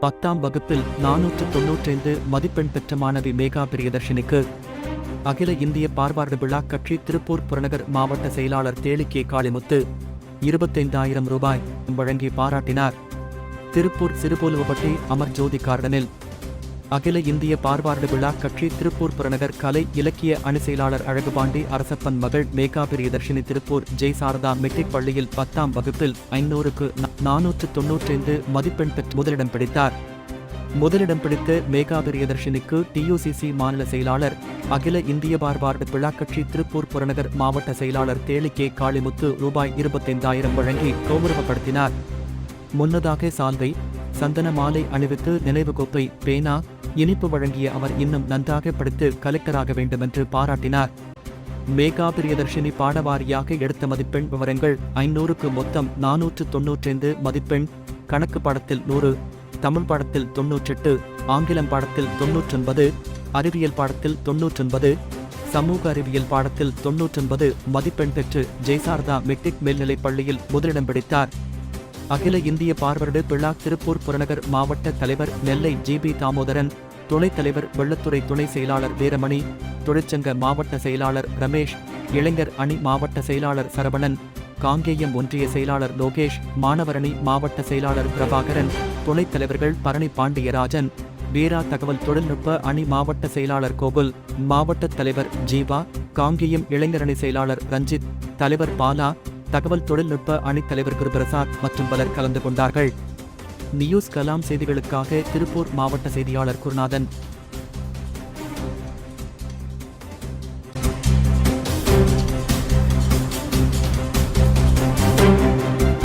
பத்தாம் வகுப்பில் நானூற்று தொன்னூற்றைந்து மதிப்பெண் பெற்ற மாணவி மேகா பிரியதர்ஷினிக்கு அகில இந்திய பார்வார்டு விழா கட்சி திருப்பூர் புறநகர் மாவட்ட செயலாளர் தேலிக்கே காளிமுத்து இருபத்தைந்தாயிரம் ரூபாய் வழங்கி பாராட்டினார். திருப்பூர் சிறுபோலுவப்பட்டி அமர் ஜோதி கார்டனில் அகில இந்திய பார்வார்டு விழா கட்சி திருப்பூர் புறநகர் கலை இலக்கிய அணி செயலாளர் அழகுபாண்டி அரசப்பன் மகள் மேகா பிரியதர்ஷினி திருப்பூர் ஜெய் சாரதா மெட்ரிக் பள்ளியில் பத்தாம் வகுப்பில் ஐநூறுக்கு நானூற்று தொன்னூற்றைந்து மதிப்பெண் பெற்று முதலிடம் பிடித்தார். முதலிடம் பிடித்த மேகா பிரியதர்ஷினிக்கு டியூசிசி மாநில செயலாளர் அகில இந்திய பார்வார்டு விழா கட்சி திருப்பூர் புறநகர் மாவட்ட செயலாளர் தேளிகே காளிமுத்து ரூபாய் இருபத்தைந்தாயிரம் வழங்கி கௌரவப்படுத்தினார். முன்னதாக சால்வை சந்தன மாலை அணிவித்து நினைவு கோப்பை பேனா இனிப்பு வழங்கிய அவர் இன்னும் நன்றாக படித்து கலெக்டராக வேண்டுமென்று பாராட்டினார். மேகா பிரியதர்ஷினி பாடவாரியாக எடுத்த மதிப்பெண் விவரங்கள் ஐநூறுக்கு மொத்தம் நானூற்று தொன்னூற்றைந்து மதிப்பெண் கணக்கு பாடத்தில் நூறு தமிழ் பாடத்தில் தொன்னூற்றெட்டு ஆங்கிலம் பாடத்தில் தொன்னூற்றொன்பது அறிவியல் பாடத்தில் தொன்னூற்றொன்பது சமூக அறிவியல் பாடத்தில் தொன்னூற்றொன்பது மதிப்பெண் பெற்று ஜெய்சாரதா மெட்ரிக் மேல்நிலைப் பள்ளியில் முதலிடம் பிடித்தார். அகில இந்திய பார்வர்டு பிழா திருப்பூர் புறநகர் மாவட்ட தலைவர் நெல்லை ஜிபி தாமோதரன் துணைத் தலைவர் வெள்ளத்துறை துணை செயலாளர் வீரமணி தொழிற்சங்க மாவட்ட செயலாளர் ரமேஷ் இளைஞர் அணி மாவட்ட செயலாளர் சரவணன் காங்கேயம் ஒன்றிய செயலாளர் லோகேஷ் மாணவரணி மாவட்ட செயலாளர் பிரபாகரன் துணைத் தலைவர்கள் பரணி பாண்டியராஜன் வீரா தகவல் தொழில்நுட்ப அணி மாவட்ட செயலாளர் கோகுல் மாவட்ட தலைவர் ஜீவா காங்கேயம் இளைஞரணி செயலாளர் ரஞ்சித் தலைவர் பாலா தகவல் தொழில்நுட்ப அணித் தலைவர் குருபிரசாத் மற்றும் பலர் கலந்து கொண்டார்கள். நியூஸ் கலாம் செய்திகளுக்காக திருப்பூர் மாவட்ட செய்தியாளர் குருநாதன்.